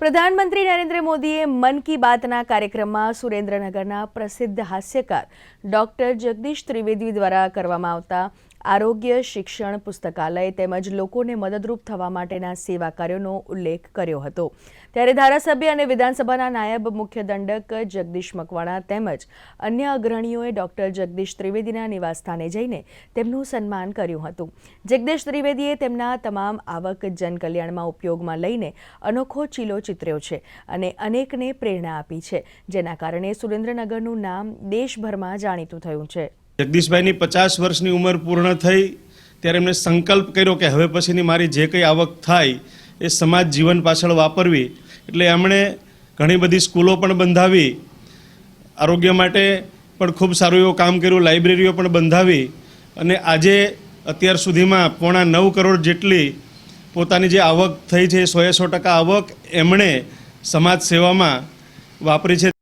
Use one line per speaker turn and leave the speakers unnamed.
પ્રધાનમંત્રી નરેન્દ્ર મોદીએ મન કી બાતના કાર્યક્રમમાં સુરેન્દ્રનગરના પ્રસિદ્ધ હાસ્યકાર ડોક્ટર જગદીશ ત્રિવેદી દ્વારા કરવામાં આવતા આરોગ્ય, શિક્ષણ, પુસ્તકાલય તેમજ લોકોને મદદરૂપ થવા માટેના સેવા કાર્યોનો ઉલ્લેખ કર્યો હતો. ત્યારે ધારાસભ્ય અને વિધાનસભાના નાયબ મુખ્ય દંડક જગદીશ મકવાણા તેમજ અન્ય અગ્રણીઓએ ડોક્ટર જગદીશ ત્રિવેદીના નિવાસસ્થાને જઈને તેમનું સન્માન કર્યું હતું. જગદીશ ત્રિવેદીએ તેમના તમામ આવક જનકલ્યાણમાં ઉપયોગમાં લઈને અનોખો ચીલો ચિતર્યો છે અને અનેકને પ્રેરણા આપી છે, જેના કારણે સુરેન્દ્રનગરનું નામ દેશભરમાં જાણીતું થયું છે.
જગદીશભાઈની પચાસ વર્ષની ઉંમર પૂર્ણ થઈ, ત્યારે એમણે સંકલ્પ કર્યો કે હવે પછીની મારી જે કંઈ આવક થાય, એ સમાજ જીવન પાછળ વાપરવી. એટલે એમણે ઘણી બધી સ્કૂલો પણ બંધાવી, આરોગ્ય માટે પણ ખૂબ સારું એવું કામ કર્યું, લાઇબ્રેરીઓ પણ બંધાવી, અને આજે અત્યાર સુધીમાં પોણા નવ કરોડ જેટલી પોતાની જે આવક થઈ છે સો એ સો ટકા આવક એમણે સમાજ સેવામાં વાપરી છે.